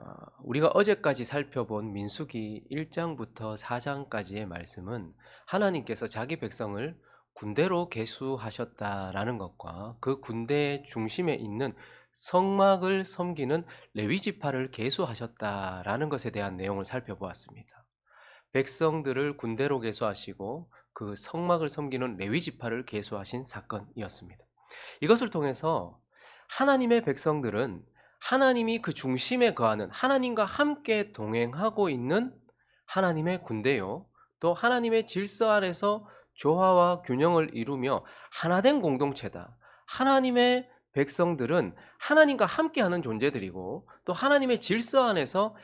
어, 우리가 어제까지 살펴본 민수기 1장부터 4장까지의 말씀은 하나님께서 자기 백성을 군대로 계수하셨다라는 것과 그 군대 중심에 있는 성막을 섬기는 레위 지파를 계수하셨다라는 것에 대한 내용을 살펴보았습니다. 백성들을 군대로 계수하시고 그 성막을 섬기는 레위 지파를 계수하신 사건이었습니다. 이것을 통해서 하나님의 백성들은 하나님이 그 중심에 거하는 하나님과 함께 동행하고 있는 하나님의 군대요. 또 하나님의 질서 아래서 조화와 균형을 이루며 하나된 공동체다. 하나님의 백성들은 하나님과 함께하는 존재들이고 또 하나님의 질서 안에서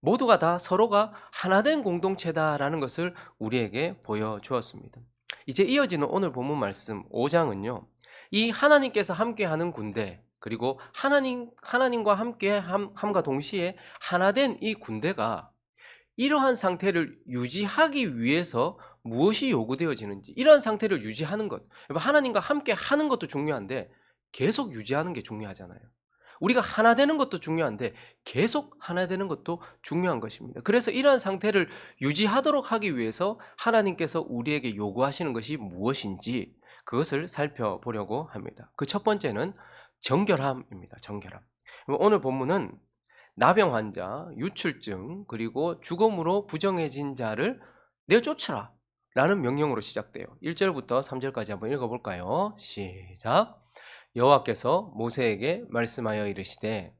모두가 다 서로가 하나된 공동체다라는 것을 우리에게 보여주었습니다. 이제 이어지는 오늘 본문 말씀 5장은요. 이 하나님께서 함께하는 군대 그리고 하나님 하나님과 함께 함, 함과 동시에 하나된 이 군대가 이러한 상태를 유지하기 위해서 무엇이 요구되어지는지 이러한 상태를 유지하는 것 하나님과 함께 하는 것도 중요한데 계속 유지하는 게 중요하잖아요. 우리가 하나 되는 것도 중요한데 계속 하나 되는 것도 중요한 것입니다. 그래서 이러한 상태를 유지하도록 하기 위해서 하나님께서 우리에게 요구하시는 것이 무엇인지 그것을 살펴보려고 합니다. 그 첫 번째는 정결함입니다. 정결함. 오늘 본문은 나병 환자, 유출증, 그리고 죽음으로 부정해진 자를 내쫓으라 라는 명령으로 시작돼요. 1절부터 3절까지 한번 읽어볼까요? 시작. 여호와께서 모세에게 말씀하여 이르시되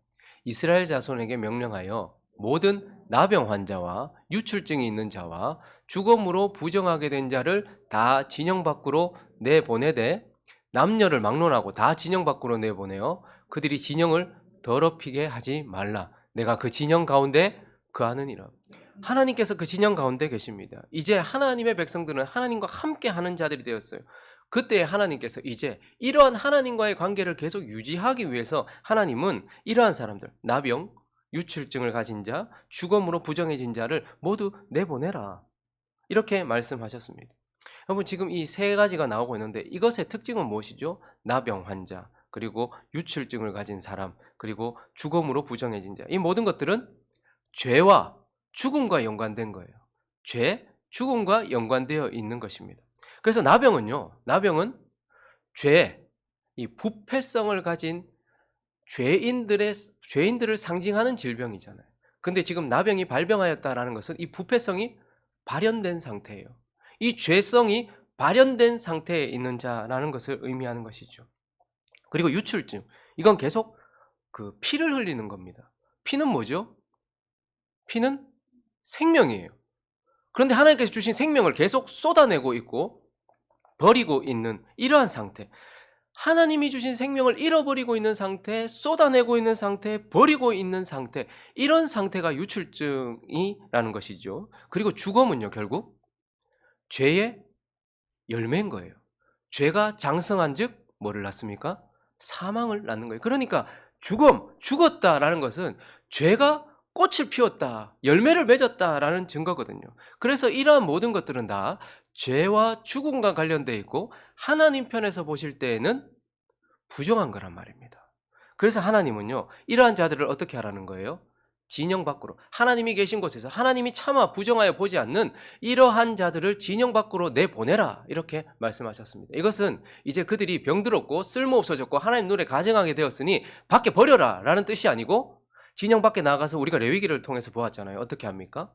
이스라엘 자손에게 명령하여 모든 나병 환자와 유출증이 있는 자와 죽음으로 부정하게 된 자를 다 진영 밖으로 내보내되 남녀를 막론하고 다 진영 밖으로 내보내어 그들이 진영을 더럽히게 하지 말라. 내가 그 진영 가운데 그하느니라. 하나님께서 그 진영 가운데 계십니다. 이제 하나님의 백성들은 하나님과 함께 하는 자들이 되었어요. 그때 하나님께서 이제 이러한 하나님과의 관계를 계속 유지하기 위해서 하나님은 이러한 사람들, 나병, 유출증을 가진 자, 죽음으로 부정해진 자를 모두 내보내라. 이렇게 말씀하셨습니다. 여러분 지금 이 세 가지가 나오고 있는데 이것의 특징은 무엇이죠? 나병 환자, 그리고 유출증을 가진 사람, 그리고 죽음으로 부정해진 자. 이 모든 것들은 죄와 죽음과 연관된 거예요. 죄, 죽음과 연관되어 있는 것입니다. 그래서 나병은요. 나병은 죄, 이 부패성을 가진 죄인들의 죄인들을 상징하는 질병이잖아요. 근데 지금 나병이 발병하였다라는 것은 이 부패성이 발현된 상태예요. 이 죄성이 발현된 상태에 있는 자라는 것을 의미하는 것이죠. 그리고 유출증. 이건 계속 그 피를 흘리는 겁니다. 피는 뭐죠? 피는 생명이에요. 그런데 하나님께서 주신 생명을 계속 쏟아내고 있고 버리고 있는 이러한 상태. 하나님이 주신 생명을 잃어버리고 있는 상태, 쏟아내고 있는 상태, 버리고 있는 상태. 이런 상태가 유출증이라는 것이죠. 그리고 죽음은요, 결국 죄의 열매인 거예요. 죄가 장성한 즉 뭐를 낳습니까? 사망을 낳는 거예요. 그러니까 죽음, 죽었다라는 것은 죄가 꽃을 피웠다, 열매를 맺었다라는 증거거든요. 그래서 이러한 모든 것들은 다 죄와 죽음과 관련되어 있고 하나님 편에서 보실 때에는 부정한 거란 말입니다. 그래서 하나님은요, 이러한 자들을 어떻게 하라는 거예요? 진영 밖으로 하나님이 계신 곳에서 하나님이 차마 부정하여 보지 않는 이러한 자들을 진영 밖으로 내보내라 이렇게 말씀하셨습니다. 이것은 이제 그들이 병들었고 쓸모 없어졌고 하나님 눈에 가증하게 되었으니 밖에 버려라 라는 뜻이 아니고 진영 밖에 나가서 우리가 레위기를 통해서 보았잖아요. 어떻게 합니까?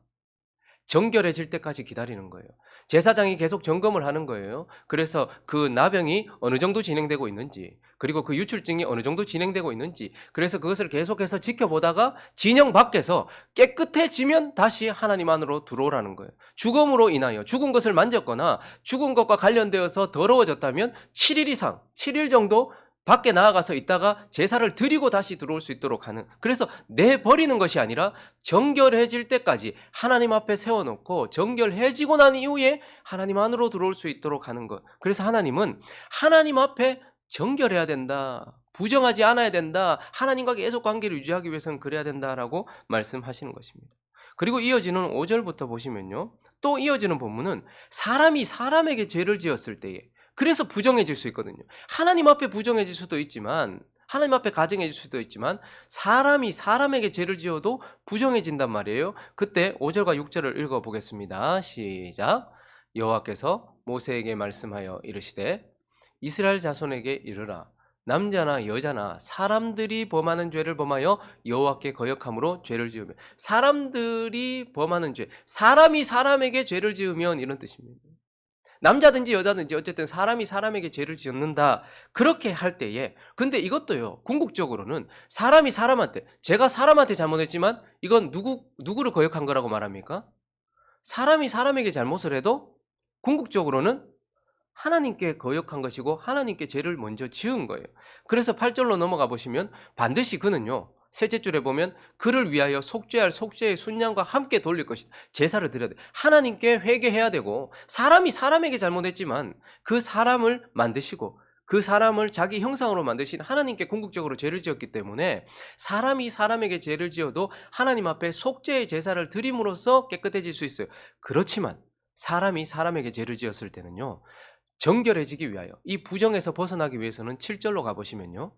정결해질 때까지 기다리는 거예요. 제사장이 계속 점검을 하는 거예요. 그래서 그 나병이 어느 정도 진행되고 있는지, 그리고 그 유출증이 어느 정도 진행되고 있는지, 그래서 그것을 계속해서 지켜보다가 진영 밖에서 깨끗해지면 다시 하나님 안으로 들어오라는 거예요. 죽음으로 인하여 죽은 것을 만졌거나 죽은 것과 관련되어서 더러워졌다면 7일 이상, 7일 정도 밖에 나아가서 있다가 제사를 드리고 다시 들어올 수 있도록 하는 그래서 내버리는 것이 아니라 정결해질 때까지 하나님 앞에 세워놓고 정결해지고 난 이후에 하나님 안으로 들어올 수 있도록 하는 것. 그래서 하나님은 하나님 앞에 정결해야 된다 부정하지 않아야 된다 하나님과 계속 관계를 유지하기 위해서는 그래야 된다라고 말씀하시는 것입니다. 그리고 이어지는 5절부터 보시면요. 또 이어지는 본문은 사람이 사람에게 죄를 지었을 때에 그래서 부정해질 수 있거든요. 하나님 앞에 부정해질 수도 있지만 하나님 앞에 가정해질 수도 있지만 사람이 사람에게 죄를 지어도 부정해진단 말이에요. 그때 5절과 6절을 읽어 보겠습니다. 시작. 여호와께서 모세에게 말씀하여 이르시되 이스라엘 자손에게 이르라 남자나 여자나 사람들이 범하는 죄를 범하여 여호와께 거역함으로 죄를 지으면 사람들이 범하는 죄 사람이 사람에게 죄를 지으면 이런 뜻입니다. 남자든지 여자든지 어쨌든 사람이 사람에게 죄를 지었는다. 그렇게 할 때에 근데 이것도요. 궁극적으로는 사람이 사람한테 제가 사람한테 잘못했지만 이건 누구 누구를 거역한 거라고 말합니까? 사람이 사람에게 잘못을 해도 궁극적으로는 하나님께 거역한 것이고 하나님께 죄를 먼저 지은 거예요. 그래서 8절로 넘어가 보시면 반드시 그는요. 셋째 줄에 보면 그를 위하여 속죄할 속죄의 순양과 함께 돌릴 것이다. 제사를 드려야 돼. 하나님께 회개해야 되고 사람이 사람에게 잘못했지만 그 사람을 만드시고 그 사람을 자기 형상으로 만드신 하나님께 궁극적으로 죄를 지었기 때문에 사람이 사람에게 죄를 지어도 하나님 앞에 속죄의 제사를 드림으로써 깨끗해질 수 있어요. 그렇지만 사람이 사람에게 죄를 지었을 때는요. 정결해지기 위하여 이 부정에서 벗어나기 위해서는 7절로 가보시면요.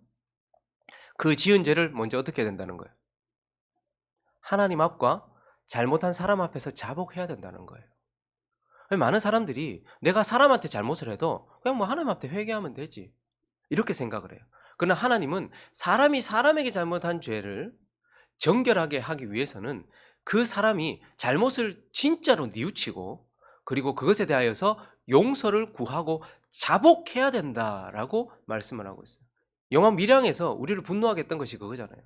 그 지은 죄를 먼저 어떻게 해야 된다는 거예요? 하나님 앞과 잘못한 사람 앞에서 자복해야 된다는 거예요. 많은 사람들이 내가 사람한테 잘못을 해도 그냥 뭐 하나님 앞에 회개하면 되지. 이렇게 생각을 해요. 그러나 하나님은 사람이 사람에게 잘못한 죄를 정결하게 하기 위해서는 그 사람이 잘못을 진짜로 뉘우치고 그리고 그것에 대하여서 용서를 구하고 자복해야 된다라고 말씀을 하고 있어요. 영화 밀양에서 우리를 분노하게 했던 것이 그거잖아요.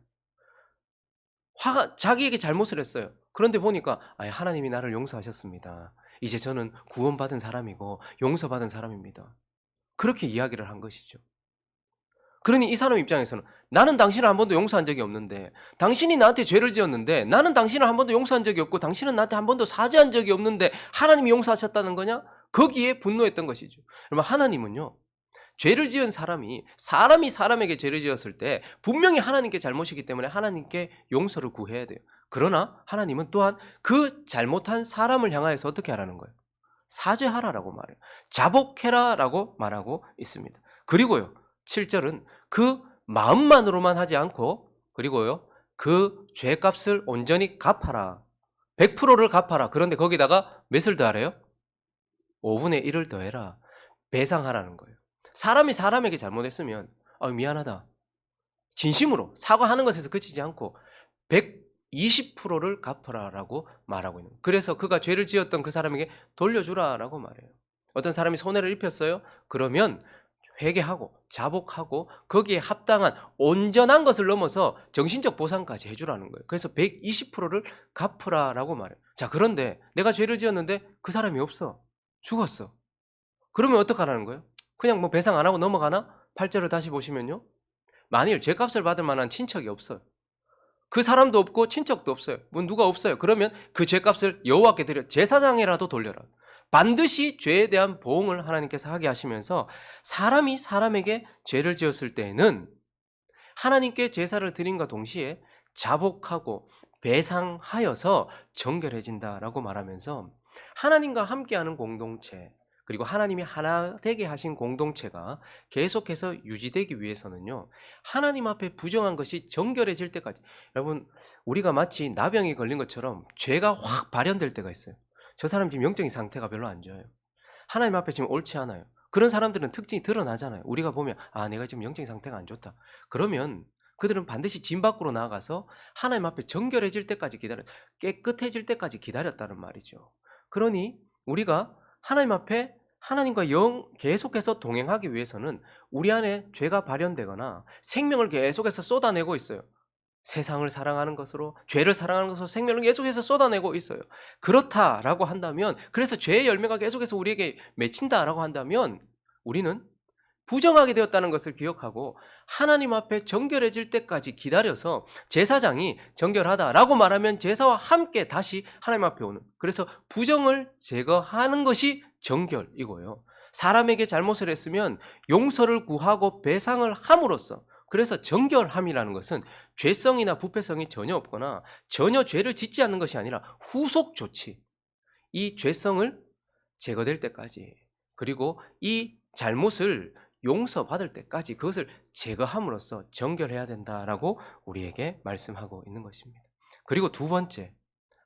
화가 자기에게 잘못을 했어요. 그런데 보니까 아, 하나님이 나를 용서하셨습니다. 이제 저는 구원받은 사람이고 용서받은 사람입니다. 그렇게 이야기를 한 것이죠. 그러니 이 사람 입장에서는 나는 당신을 한 번도 용서한 적이 없는데 당신이 나한테 죄를 지었는데 나는 당신을 한 번도 용서한 적이 없고 당신은 나한테 한 번도 사죄한 적이 없는데 하나님이 용서하셨다는 거냐? 거기에 분노했던 것이죠. 그러면 하나님은요. 죄를 지은 사람이 사람이 사람에게 죄를 지었을 때 분명히 하나님께 잘못이기 때문에 하나님께 용서를 구해야 돼요. 그러나 하나님은 또한 그 잘못한 사람을 향하여서 어떻게 하라는 거예요? 사죄하라라고 말해요. 자복해라라고 말하고 있습니다. 그리고요. 7절은 그 마음만으로만 하지 않고 그리고요. 그 죄값을 온전히 갚아라. 100%를 갚아라. 그런데 거기다가 몇을 더하래요? 5분의 1을 더해라. 배상하라는 거예요. 사람이 사람에게 잘못했으면 아, 미안하다. 진심으로 사과하는 것에서 그치지 않고 120%를 갚아라라고 말하고 있는. 그래서 그가 죄를 지었던 그 사람에게 돌려주라라고 말해요. 어떤 사람이 손해를 입혔어요? 그러면 회개하고 자복하고 거기에 합당한 온전한 것을 넘어서 정신적 보상까지 해주라는 거예요. 그래서 120%를 갚으라라고 말해요. 자 그런데 내가 죄를 지었는데 그 사람이 없어. 죽었어. 그러면 어떡하라는 거예요? 그냥 뭐 배상 안 하고 넘어가나? 8절을 다시 보시면요. 만일 죄값을 받을 만한 친척이 없어요. 그 사람도 없고 친척도 없어요. 뭐 누가 없어요. 그러면 그 죄값을 여호와께 드려 제사장이라도 돌려라. 반드시 죄에 대한 보응을 하나님께서 하게 하시면서 사람이 사람에게 죄를 지었을 때에는 하나님께 제사를 드림과 동시에 자복하고 배상하여서 정결해진다라고 말하면서 하나님과 함께하는 공동체 그리고 하나님이 하나 되게 하신 공동체가 계속해서 유지되기 위해서는요. 하나님 앞에 부정한 것이 정결해질 때까지 여러분 우리가 마치 나병이 걸린 것처럼 죄가 확 발현될 때가 있어요. 저 사람 지금 영적인 상태가 별로 안 좋아요. 하나님 앞에 지금 옳지 않아요. 그런 사람들은 특징이 드러나잖아요. 우리가 보면 아 내가 지금 영적인 상태가 안 좋다. 그러면 그들은 반드시 진 밖으로 나가서 하나님 앞에 정결해질 때까지 기다려 깨끗해질 때까지 기다렸다는 말이죠. 그러니 우리가 하나님 앞에 하나님과 영 계속해서 동행하기 위해서는 우리 안에 죄가 발현되거나 생명을 계속해서 쏟아내고 있어요. 세상을 사랑하는 것으로 죄를 사랑하는 것으로 생명을 계속해서 쏟아내고 있어요. 그렇다라고 한다면 그래서 죄의 열매가 계속해서 우리에게 맺힌다라고 한다면 우리는 부정하게 되었다는 것을 기억하고 하나님 앞에 정결해질 때까지 기다려서 제사장이 정결하다라고 말하면 제사와 함께 다시 하나님 앞에 오는 그래서 부정을 제거하는 것이 정결이고요. 사람에게 잘못을 했으면 용서를 구하고 배상을 함으로써 그래서 정결함이라는 것은 죄성이나 부패성이 전혀 없거나 전혀 죄를 짓지 않는 것이 아니라 후속 조치. 이 죄성을 제거될 때까지 그리고 이 잘못을 용서받을 때까지 그것을 제거함으로써 정결해야 된다라고 우리에게 말씀하고 있는 것입니다. 그리고 두 번째,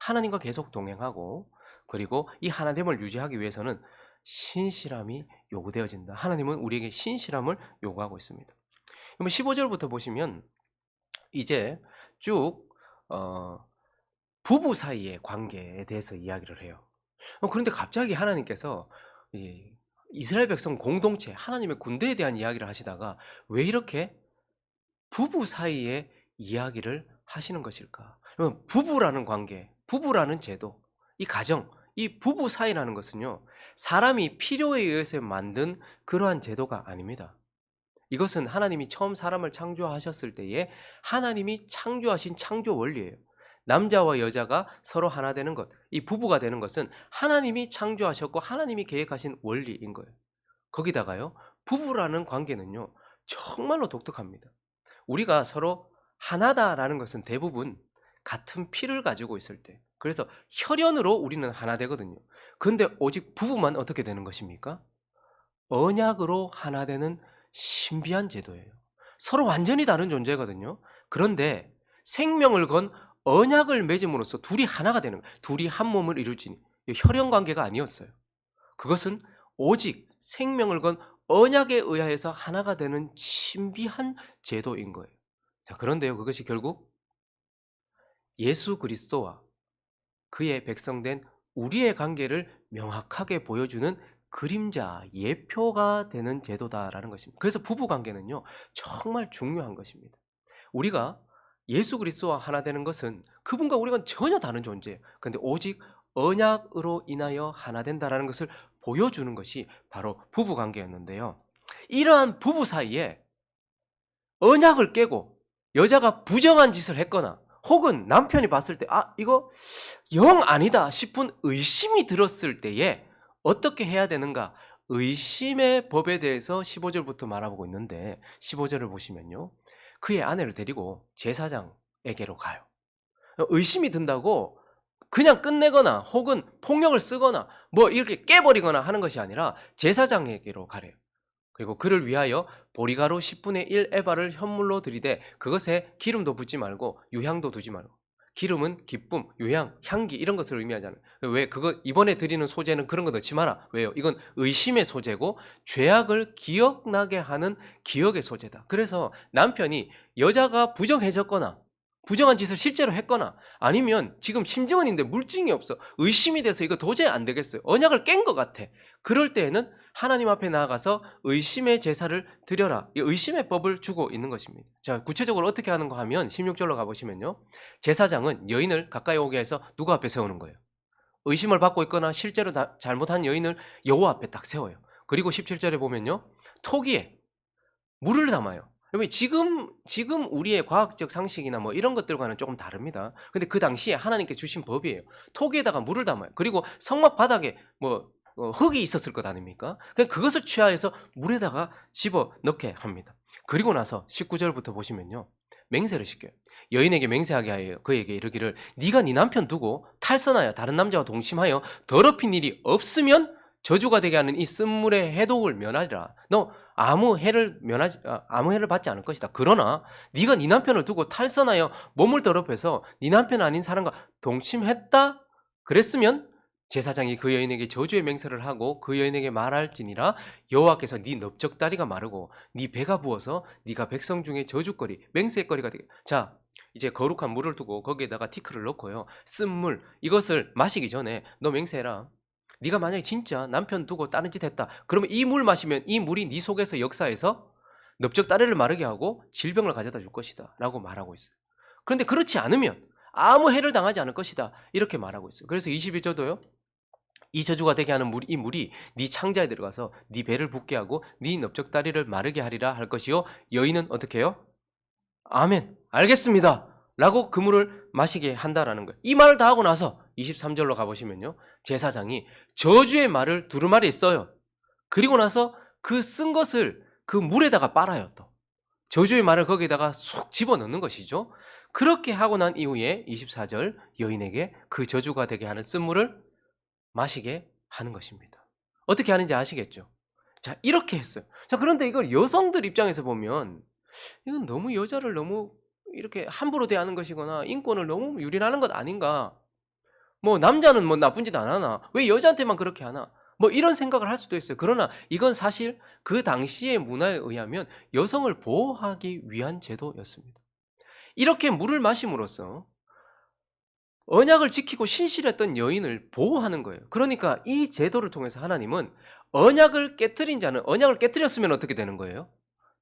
하나님과 계속 동행하고 그리고 이 하나됨을 유지하기 위해서는 신실함이 요구되어진다. 하나님은 우리에게 신실함을 요구하고 있습니다. 그러면 15절부터 보시면 이제 쭉 어, 부부 사이의 관계에 대해서 이야기를 해요. 어, 그런데 갑자기 하나님께서 이 이스라엘 백성 공동체 하나님의 군대에 대한 이야기를 하시다가 왜 이렇게 부부 사이의 이야기를 하시는 것일까? 그러면 부부라는 관계, 부부라는 제도, 이 가정, 이 부부 사이라는 것은요, 사람이 필요에 의해서 만든 그러한 제도가 아닙니다. 이것은 하나님이 처음 사람을 창조하셨을 때에 하나님이 창조하신 창조 원리예요. 남자와 여자가 서로 하나 되는 것, 이 부부가 되는 것은 하나님이 창조하셨고 하나님이 계획하신 원리인 거예요. 거기다가요, 부부라는 관계는요, 정말로 독특합니다. 우리가 서로 하나다라는 것은 대부분 같은 피를 가지고 있을 때, 그래서 혈연으로 우리는 하나 되거든요. 그런데 오직 부부만 어떻게 되는 것입니까? 언약으로 하나 되는 신비한 제도예요. 서로 완전히 다른 존재거든요. 그런데 생명을 건 언약을 맺음으로써 둘이 하나가 되는 거예요. 둘이 한 몸을 이룰지니 혈연 관계가 아니었어요. 그것은 오직 생명을 건 언약에 의하여서 하나가 되는 신비한 제도인 거예요. 자, 그런데요. 그것이 결국 예수 그리스도와 그의 백성된 우리의 관계를 명확하게 보여주는 그림자, 예표가 되는 제도다라는 것입니다. 그래서 부부 관계는요, 정말 중요한 것입니다. 우리가 예수 그리스도와 하나 되는 것은 그분과 우리가 전혀 다른 존재예요. 근데 오직 언약으로 인하여 하나 된다라는 것을 보여주는 것이 바로 부부 관계였는데요. 이러한 부부 사이에 언약을 깨고 여자가 부정한 짓을 했거나 혹은 남편이 봤을 때 아, 이거 영 아니다 싶은 의심이 들었을 때에 어떻게 해야 되는가? 의심의 법에 대해서 15절부터 말하고 있는데 15절을 보시면요. 그의 아내를 데리고 제사장에게로 가요. 의심이 든다고 그냥 끝내거나 혹은 폭력을 쓰거나 뭐 이렇게 깨버리거나 하는 것이 아니라 제사장에게로 가래요. 그리고 그를 위하여 보리가루 10분의 1 에바를 현물로 들이되 그것에 기름도 붓지 말고 유향도 두지 말고 기름은 기쁨, 유향, 향기 이런 것을 의미하잖아요. 왜 그거 이번에 드리는 소재는 그런 거 넣지 마라. 왜요? 이건 의심의 소재고 죄악을 기억나게 하는 기억의 소재다. 그래서 남편이 여자가 부정해졌거나 부정한 짓을 실제로 했거나 아니면 지금 심증은 있는데 물증이 없어. 의심이 돼서 이거 도저히 안 되겠어요. 언약을 깬 것 같아. 그럴 때에는 하나님 앞에 나아가서 의심의 제사를 드려라. 이 의심의 법을 주고 있는 것입니다. 자, 구체적으로 어떻게 하는가 하면 16절로 가보시면요. 제사장은 여인을 가까이 오게 해서 누구 앞에 세우는 거예요? 의심을 받고 있거나 실제로 다- 잘못한 여인을 여호와 앞에 딱 세워요. 그리고 17절에 보면요. 토기에 물을 담아요. 지금 지금 우리의 과학적 상식이나 뭐 이런 것들과는 조금 다릅니다. 근데 그 당시에 하나님께 주신 법이에요. 토기에다가 물을 담아요. 그리고 성막 바닥에 뭐 어, 흙이 있었을 것 아닙니까? 그것을 취하여서 물에다가 집어 넣게 합니다. 그리고 나서 19절부터 보시면요. 맹세를 시켜요. 여인에게 맹세하게 하여 그에게 이르기를 네가 네 남편 두고 탈선하여 다른 남자와 동침하여 더럽힌 일이 없으면 저주가 되게 하는 이 쓴물의 해독을 면하리라. 너 아무 해를 면하지 아, 아무 해를 받지 않을 것이다. 그러나 네가 네 남편을 두고 탈선하여 몸을 더럽혀서 네 남편 아닌 사람과 동침했다. 그랬으면 제사장이 그 여인에게 저주의 맹세를 하고 그 여인에게 말할지니라 여호와께서 네 넓적다리가 마르고 네 배가 부어서 네가 백성 중에 저주거리 맹세거리가 되게. 자 이제 거룩한 물을 두고 거기에다가 티크를 넣고요. 쓴물 이것을 마시기 전에 너 맹세해라. 네가 만약에 진짜 남편 두고 다른 짓 했다. 그러면 이 물 마시면 이 물이 네 속에서 역사해서 넓적다리를 마르게 하고 질병을 가져다 줄 것이다. 라고 말하고 있어요. 그런데 그렇지 않으면 아무 해를 당하지 않을 것이다. 이렇게 말하고 있어요. 그래서 21절도요 이 저주가 되게 하는 물, 이 물이 네 창자에 들어가서 네 배를 붓게 하고 네 넓적다리를 마르게 하리라 할 것이요. 여인은 어떻게 해요? 아멘. 알겠습니다. 라고 그 물을 마시게 한다라는 거예요. 이 말을 다 하고 나서 23절로 가보시면요. 제사장이 저주의 말을 두루마리에 써요. 그리고 나서 그 쓴 것을 그 물에다가 빨아요 또. 저주의 말을 거기에다가 쏙 집어넣는 것이죠. 그렇게 하고 난 이후에 24절 여인에게 그 저주가 되게 하는 쓴물을 마시게 하는 것입니다. 어떻게 하는지 아시겠죠? 자 이렇게 했어요. 자 그런데 이걸 여성들 입장에서 보면 이건 너무 여자를 너무 이렇게 함부로 대하는 것이거나 인권을 너무 유린하는 것 아닌가. 뭐 남자는 뭐 나쁜 짓 안 하나? 왜 여자한테만 그렇게 하나? 뭐 이런 생각을 할 수도 있어요. 그러나 이건 사실 그 당시의 문화에 의하면 여성을 보호하기 위한 제도였습니다. 이렇게 물을 마심으로써 언약을 지키고 신실했던 여인을 보호하는 거예요. 그러니까 이 제도를 통해서 하나님은 언약을 깨뜨린 자는 언약을 깨뜨렸으면 어떻게 되는 거예요?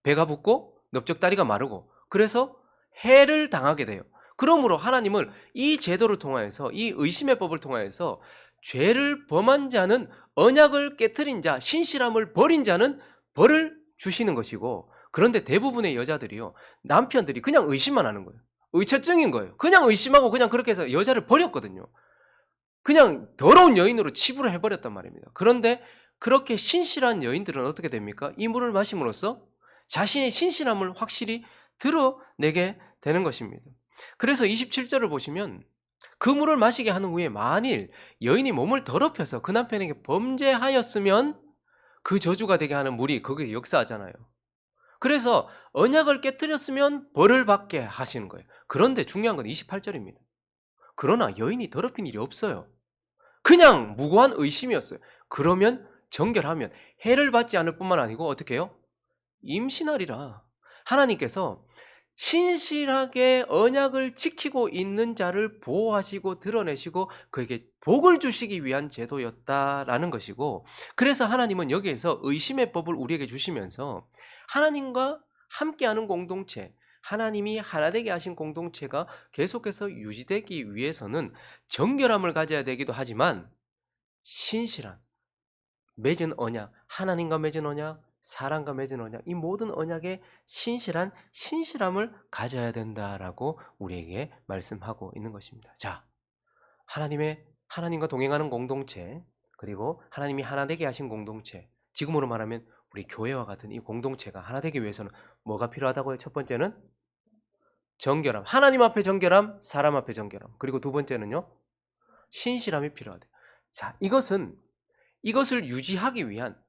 배가 붓고 넓적다리가 마르고 그래서 해를 당하게 돼요. 그러므로 하나님은 이 제도를 통하여서 이 의심의 법을 통하여서 죄를 범한 자는 언약을 깨뜨린 자, 신실함을 버린 자는 벌을 주시는 것이고 그런데 대부분의 여자들이요. 남편들이 그냥 의심만 하는 거예요. 의처증인 거예요. 그냥 의심하고 그냥 그렇게 해서 여자를 버렸거든요. 그냥 더러운 여인으로 치부를 해버렸단 말입니다. 그런데 그렇게 신실한 여인들은 어떻게 됩니까? 이 물을 마심으로써 자신의 신실함을 확실히 드러내게 되는 것입니다. 그래서 27절을 보시면 그 물을 마시게 하는 후에 만일 여인이 몸을 더럽혀서 그 남편에게 범죄하였으면 그 저주가 되게 하는 물이 그게 역사하잖아요. 그래서 언약을 깨뜨렸으면 벌을 받게 하시는 거예요. 그런데 중요한 건 28절입니다. 그러나 여인이 더럽힌 일이 없어요. 그냥 무고한 의심이었어요. 그러면 정결하면 해를 받지 않을 뿐만 아니고 어떻게 해요? 임신하리라. 하나님께서 신실하게 언약을 지키고 있는 자를 보호하시고 드러내시고 그에게 복을 주시기 위한 제도였다라는 것이고 그래서 하나님은 여기에서 의심의 법을 우리에게 주시면서 하나님과 함께하는 공동체 하나님이 하나 되게 하신 공동체가 계속해서 유지되기 위해서는 정결함을 가져야 되기도 하지만 신실한 맺은 언약 하나님과 맺은 언약 사람과 맺은 언약, 이 모든 언약에 신실한 신실함을 가져야 된다라고 우리에게 말씀하고 있는 것입니다. 자, 하나님의 하나님과 동행하는 공동체, 그리고 하나님이 하나 되게 하신 공동체, 지금으로 말하면 우리 교회와 같은 이 공동체가 하나 되기 위해서는 뭐가 필요하다고요? 첫 번째는 정결함. 하나님 앞에 정결함, 사람 앞에 정결함. 그리고 두 번째는요. 신실함이 필요하대요. 자, 이것은 이것을 유지하기 위한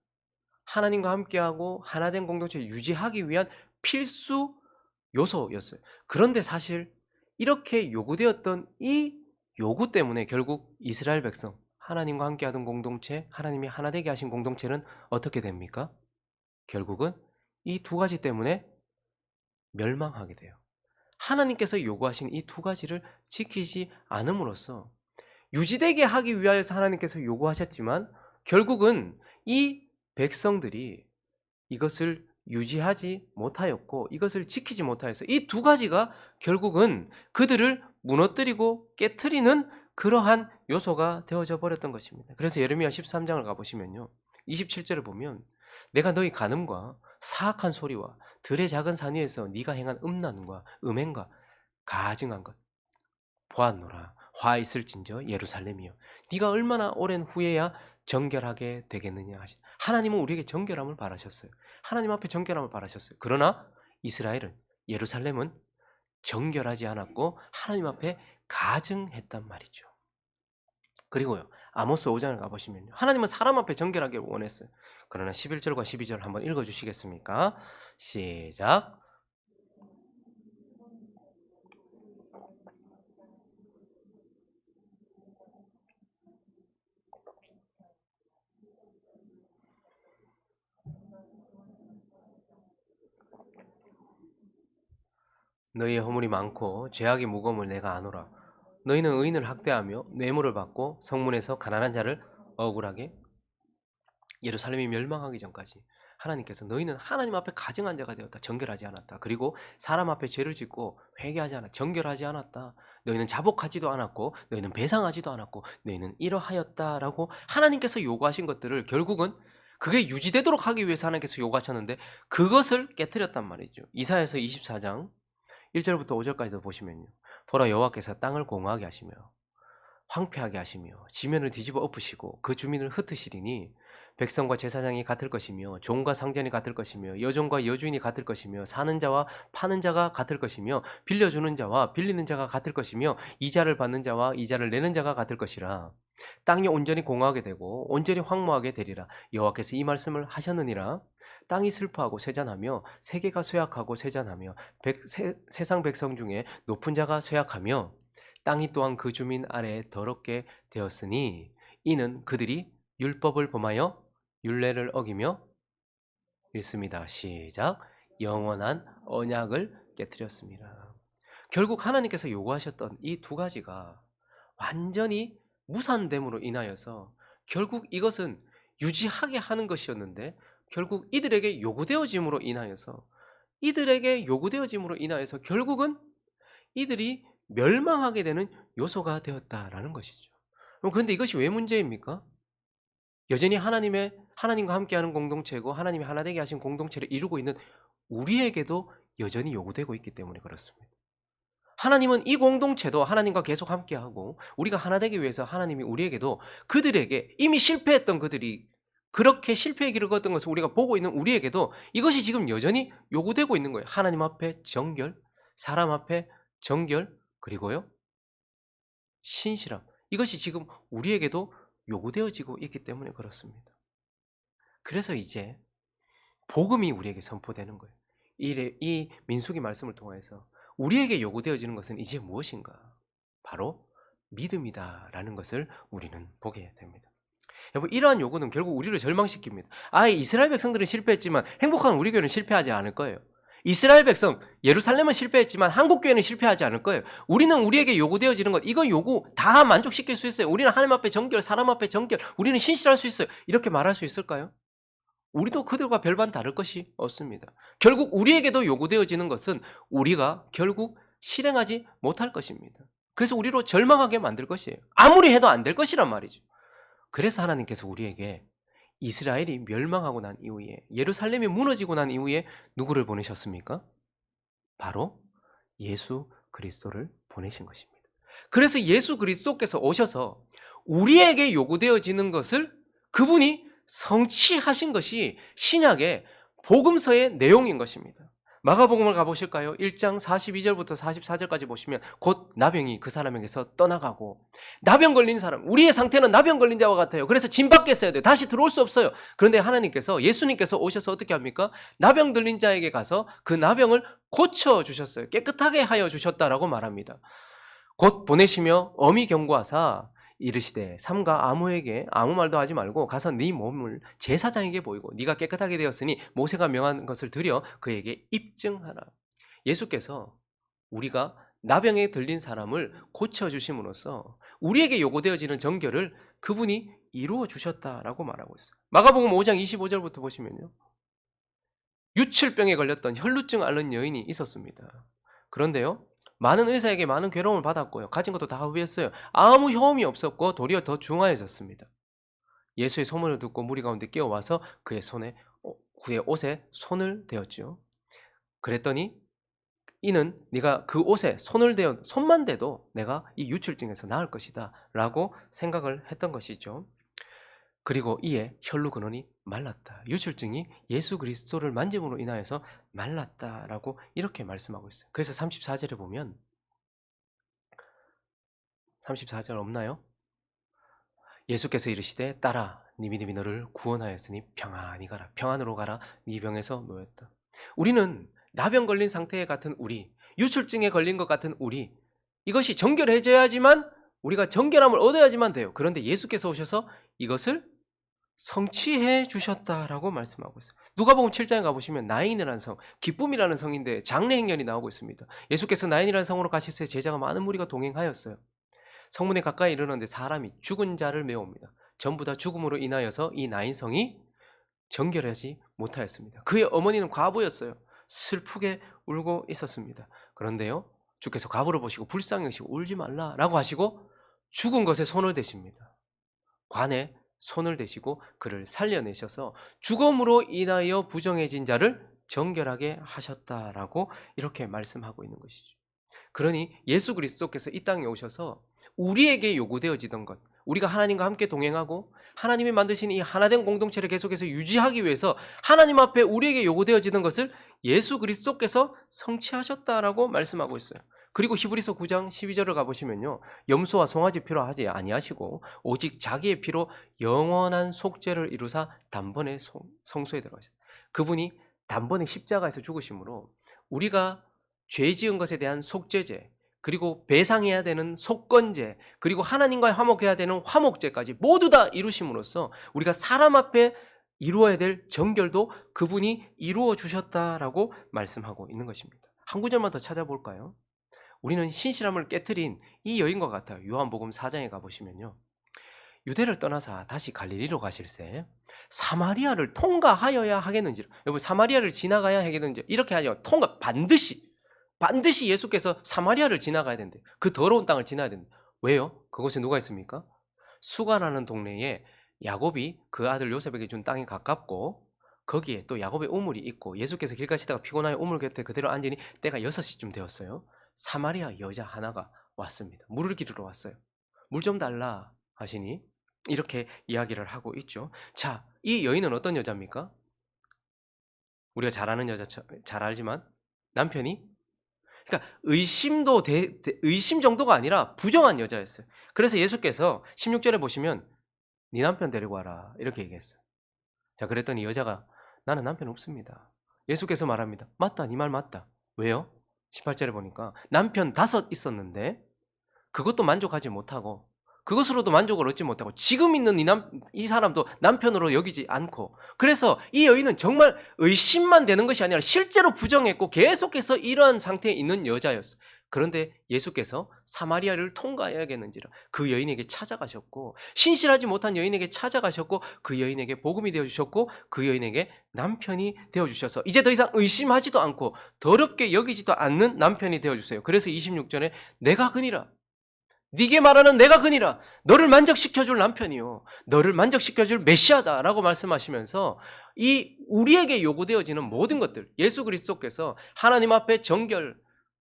하나님과 함께하고 하나된 공동체를 유지하기 위한 필수 요소였어요. 그런데 사실 이렇게 요구되었던 이 요구 때문에 결국 이스라엘 백성, 하나님과 함께하던 공동체, 하나님이 하나 되게 하신 공동체는 어떻게 됩니까? 결국은 이 두 가지 때문에 멸망하게 돼요. 하나님께서 요구하신 이 두 가지를 지키지 않음으로써 유지되게 하기 위하여서 하나님께서 요구하셨지만 결국은 이 백성들이 이것을 유지하지 못하였고 이것을 지키지 못하여서 이 두 가지가 결국은 그들을 무너뜨리고 깨뜨리는 그러한 요소가 되어져 버렸던 것입니다. 그래서 예레미야 13장을 가보시면요. 27절을 보면 내가 너희 간음과 사악한 소리와 들의 작은 산 위에서 네가 행한 음란과 음행과 가증한 것 보았노라 화 있을진저 예루살렘이여 네가 얼마나 오랜 후에야 정결하게 되겠느냐 하신 하나님은 우리에게 정결함을 바라셨어요. 하나님 앞에 정결함을 바라셨어요. 그러나 이스라엘은 예루살렘은 정결하지 않았고 하나님 앞에 가증했단 말이죠. 그리고요. 아모스 5장을 가보시면요. 하나님은 사람 앞에 정결하게 원했어요. 그러나 11절과 12절 한번 읽어 주시겠습니까? 시작. 너희의 허물이 많고 죄악의 무거움을 내가 아노라. 너희는 의인을 학대하며 뇌물을 받고 성문에서 가난한 자를 억울하게 예루살렘이 멸망하기 전까지 하나님께서 너희는 하나님 앞에 가증한 자가 되었다. 정결하지 않았다. 그리고 사람 앞에 죄를 짓고 회개하지 않았다. 정결하지 않았다. 너희는 자복하지도 않았고 너희는 배상하지도 않았고 너희는 이러하였다라고 하나님께서 요구하신 것들을 결국은 그게 유지되도록 하기 위해서 하나님께서 요구하셨는데 그것을 깨뜨렸단 말이죠. 이사에서 24장 1절부터 5절까지도 보시면요. 보라 여호와께서 땅을 공허하게 하시며 황폐하게 하시며 지면을 뒤집어 엎으시고 그 주민을 흩으시리니 백성과 제사장이 같을 것이며 종과 상전이 같을 것이며 여종과 여주인이 같을 것이며 사는 자와 파는 자가 같을 것이며 빌려주는 자와 빌리는 자가 같을 것이며 이자를 받는 자와 이자를 내는 자가 같을 것이라 땅이 온전히 공허하게 되고 온전히 황무하게 되리라. 여호와께서 이 말씀을 하셨느니라. 땅이 슬퍼하고 쇠잔하며 세계가 쇠약하고 쇠잔하며 백- 세, 세상 백성 중에 높은 자가 쇠약하며 땅이 또한 그 주민 아래에 더럽게 되었으니 이는 그들이 율법을 범하여 율례를 어기며 읽습니다. 시작. 영원한 언약을 깨뜨렸습니다. 결국 하나님께서 요구하셨던 이 두 가지가 완전히 무산됨으로 인하여서 결국 이것은 유지하게 하는 것이었는데 결국 이들에게 요구되어짐으로 인하여서 이들에게 요구되어짐으로 인하여서 결국은 이들이 멸망하게 되는 요소가 되었다라는 것이죠. 그런데 이것이 왜 문제입니까? 여전히 하나님의 하나님과 함께하는 공동체고 하나님이 하나 되게 하신 공동체를 이루고 있는 우리에게도 여전히 요구되고 있기 때문에 그렇습니다. 하나님은 이 공동체도 하나님과 계속 함께하고 우리가 하나 되기 위해서 하나님이 우리에게도 그들에게 이미 실패했던 그들이 그렇게 실패의 길을 걷던 것을 우리가 보고 있는 우리에게도 이것이 지금 여전히 요구되고 있는 거예요. 하나님 앞에 정결, 사람 앞에 정결, 그리고요. 신실함. 이것이 지금 우리에게도 요구되어지고 있기 때문에 그렇습니다. 그래서 이제 복음이 우리에게 선포되는 거예요. 이, 이 민숙이 말씀을 통해서 우리에게 요구되어지는 것은 이제 무엇인가? 바로 믿음이다라는 것을 우리는 보게 됩니다. 여러분 이러한 요구는 결국 우리를 절망시킵니다. 아 이스라엘 백성들은 실패했지만 행복한 우리 교회는 실패하지 않을 거예요. 이스라엘 백성 예루살렘은 실패했지만 한국 교회는 실패하지 않을 거예요. 우리는 우리에게 요구되어지는 것 이거 요구 다 만족시킬 수 있어요. 우리는 하나님 앞에 정결, 사람 앞에 정결, 우리는 신실할 수 있어요. 이렇게 말할 수 있을까요? 우리도 그들과 별반 다를 것이 없습니다. 결국 우리에게도 요구되어지는 것은 우리가 결국 실행하지 못할 것입니다. 그래서 우리로 절망하게 만들 것이에요. 아무리 해도 안 될 것이란 말이죠. 그래서 하나님께서 우리에게 이스라엘이 멸망하고 난 이후에 예루살렘이 무너지고 난 이후에 누구를 보내셨습니까? 바로 예수 그리스도를 보내신 것입니다. 그래서 예수 그리스도께서 오셔서 우리에게 요구되어지는 것을 그분이 성취하신 것이 신약의 복음서의 내용인 것입니다. 마가복음을 가보실까요? 1장 42절부터 44절까지 보시면 곧 나병이 그 사람에게서 떠나가고 나병 걸린 사람 우리의 상태는 나병 걸린 자와 같아요. 그래서 짐 밖에 있어야 돼요. 다시 들어올 수 없어요. 그런데 하나님께서 예수님께서 오셔서 어떻게 합니까? 나병 들린 자에게 가서 그 나병을 고쳐 주셨어요. 깨끗하게 하여 주셨다라고 말합니다. 곧 보내시며 어미 경고하사 이르시되 삼가 아무에게 아무 말도 하지 말고 가서 네 몸을 제사장에게 보이고 네가 깨끗하게 되었으니 모세가 명한 것을 드려 그에게 입증하라. 예수께서 우리가 나병에 들린 사람을 고쳐 주심으로써 우리에게 요구되어지는 정결을 그분이 이루어 주셨다라고 말하고 있어요. 마가복음 5장 25절부터 보시면요. 유출병에 걸렸던 혈루증 앓는 여인이 있었습니다. 그런데요. 많은 의사에게 많은 괴로움을 받았고요. 가진 것도 다 후회했어요. 아무 효험이 없었고 도리어 더 중하해졌습니다. 예수의 소문을 듣고 무리 가운데 끼어와서 그의 손에 어, 그의 옷에 손을 대었죠. 그랬더니 이는 네가 그 옷에 손을 대어 손만 대도 내가 이 유출증에서 나을 것이다라고 생각을 했던 것이죠. 그리고 이에 혈루 근원이 말랐다. 유출증이 예수 그리스도를 만짐으로 인하여서 말랐다라고 이렇게 말씀하고 있어요. 그래서 34절에 보면 34절 없나요? 예수께서 이르시되 따라 네 믿음이 너를 구원하였으니 평안히 가라. 평안으로 가라. 네 병에서 놓였다. 우리는 나병 걸린 상태 같은 우리, 유출증에 걸린 것 같은 우리, 이것이 정결해져야지만 우리가 정결함을 얻어야지만 돼요. 그런데 예수께서 오셔서 이것을 성취해 주셨다라고 말씀하고 있어요. 누가복음 7장에 가보시면 나인이라는 성, 기쁨이라는 성인데 장례 행렬이 나오고 있습니다. 예수께서 나인이라는 성으로 가실 때 제자가 많은 무리가 동행하였어요. 성문에 가까이 이르는데 사람이 죽은 자를 메옵니다. 전부 다 죽음으로 인하여서 이 나인 성이 정결하지 못하였습니다. 그의 어머니는 과부였어요. 슬프게 울고 있었습니다. 그런데요, 주께서 과부를 보시고 불쌍히 여시고 울지 말라라고 하시고 죽은 것에 손을 대십니다. 관에 손을 대시고 그를 살려내셔서 죽음으로 인하여 부정해진 자를 정결하게 하셨다라고 이렇게 말씀하고 있는 것이죠. 그러니 예수 그리스도께서 이 땅에 오셔서 우리에게 요구되어지던 것, 우리가 하나님과 함께 동행하고 하나님이 만드신 이 하나된 공동체를 계속해서 유지하기 위해서 하나님 앞에 우리에게 요구되어지는 것을 예수 그리스도께서 성취하셨다라고 말씀하고 있어요. 그리고 히브리서 9장 12절을 가보시면요. 염소와 송아지 피로 하지 아니하시고 오직 자기의 피로 영원한 속죄를 이루사 단번에 송- 성소에 들어가셨어요. 그분이 단번에 십자가에서 죽으심으로 우리가 죄 지은 것에 대한 속죄제 그리고 배상해야 되는 속건제 그리고 하나님과 화목해야 되는 화목제까지 모두 다 이루심으로써 우리가 사람 앞에 이루어야 될 정결도 그분이 이루어 주셨다라고 말씀하고 있는 것입니다. 한 구절만 더 찾아볼까요? 우리는 신실함을 깨뜨린 이 여인과 같아요. 요한복음 4장에 가보시면요. 유대를 떠나서 다시 갈릴리로 가실새 사마리아를 통과하여야 하겠는지 여러분 사마리아를 지나가야 하겠는지 이렇게 하죠. 통과 반드시 반드시 예수께서 사마리아를 지나가야 된대. 그 더러운 땅을 지나야 된대. 왜요? 그곳에 누가 있습니까? 수가라는 동네에 야곱이 그 아들 요셉에게 준 땅에 가깝고 거기에 또 야곱의 우물이 있고 예수께서 길 가시다가 피곤하여 우물 곁에 그대로 앉으니 때가 6시쯤 되었어요. 사마리아 여자 하나가 왔습니다. 물을 기르러 왔어요. 물 좀 달라 하시니 이렇게 이야기를 하고 있죠. 자, 이 여인은 어떤 여자입니까? 우리가 잘 아는 여자 잘 알지만 남편이 그러니까 의심도 대- 대- 의심 정도가 아니라 부정한 여자였어요. 그래서 예수께서 16절에 보시면 네 남편 데리고 와라 이렇게 얘기했어요. 자, 그랬더니 여자가 나는 남편 없습니다. 예수께서 말합니다. 맞다, 네 말 맞다. 왜요? 18절에 보니까 남편 다섯 있었는데 그것도 만족하지 못하고 그것으로도 만족을 얻지 못하고 지금 있는 이, 남, 이 사람도 남편으로 여기지 않고 그래서 이 여인은 정말 의심만 되는 것이 아니라 실제로 부정했고 계속해서 이러한 상태에 있는 여자였어. 그런데 예수께서 사마리아를 통과해야겠는지라 그 여인에게 찾아가셨고 신실하지 못한 여인에게 찾아가셨고 그 여인에게 복음이 되어 주셨고 그 여인에게 남편이 되어 주셔서 이제 더 이상 의심하지도 않고 더럽게 여기지도 않는 남편이 되어 주세요. 그래서 26절에 내가 그니라. 네게 말하는 내가 그니라. 너를 만족시켜 줄 남편이요. 너를 만족시켜 줄 메시아다라고 말씀하시면서 이 우리에게 요구되어지는 모든 것들 예수 그리스도께서 하나님 앞에 정결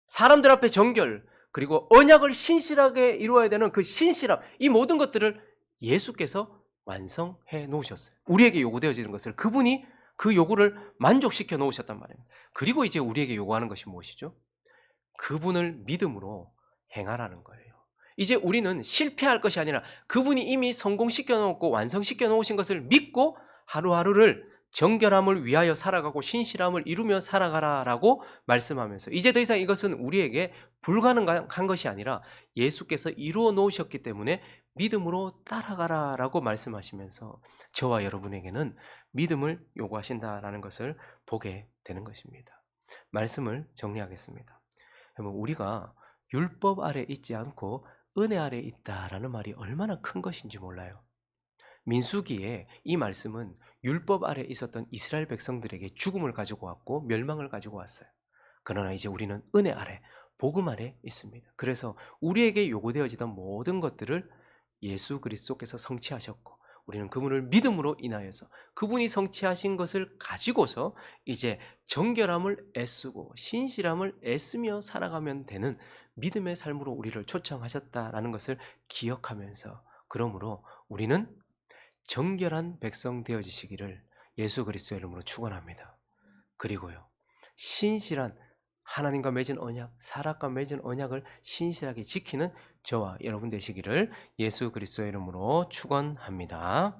사람들 앞에 정결 그리고 언약을 신실하게 이루어야 되는 그 신실함 이 모든 것들을 예수께서 완성해 놓으셨어요. 우리에게 요구되어지는 것을 그분이 그 요구를 만족시켜 놓으셨단 말이에요 그리고 이제 우리에게 요구하는 것이 무엇이죠? 그분을 믿음으로 행하라는 거예요. 이제 우리는 실패할 것이 아니라 그분이 이미 성공시켜 놓고 완성시켜 놓으신 것을 믿고 하루하루를 정결함을 위하여 살아가고 신실함을 이루며 살아가라라고 말씀하면서 이제 더 이상 이것은 우리에게 불가능한 것이 아니라 예수께서 이루어 놓으셨기 때문에 믿음으로 따라가라라고 말씀하시면서 저와 여러분에게는 믿음을 요구하신다라는 것을 보게 되는 것입니다. 말씀을 정리하겠습니다. 우리가 율법 아래 있지 않고 은혜 아래 있다라는 말이 얼마나 큰 것인지 몰라요. 민수기에 이 말씀은 율법 아래 있었던 이스라엘 백성들에게 죽음을 가지고 왔고 멸망을 가지고 왔어요. 그러나 이제 우리는 은혜 아래, 복음 아래 있습니다. 그래서 우리에게 요구되어지던 모든 것들을 예수 그리스도께서 성취하셨고 우리는 그분을 믿음으로 인하여서 그분이 성취하신 것을 가지고서 이제 정결함을 애쓰고 신실함을 애쓰며 살아가면 되는 믿음의 삶으로 우리를 초청하셨다라는 것을 기억하면서 그러므로 우리는 정결한 백성 되어지시기를 예수 그리스도의 이름으로 축원합니다. 그리고요. 신실한 하나님과 맺은 언약, 사람과 맺은 언약을 신실하게 지키는 저와 여러분 되시기를 예수 그리스도의 이름으로 축원합니다.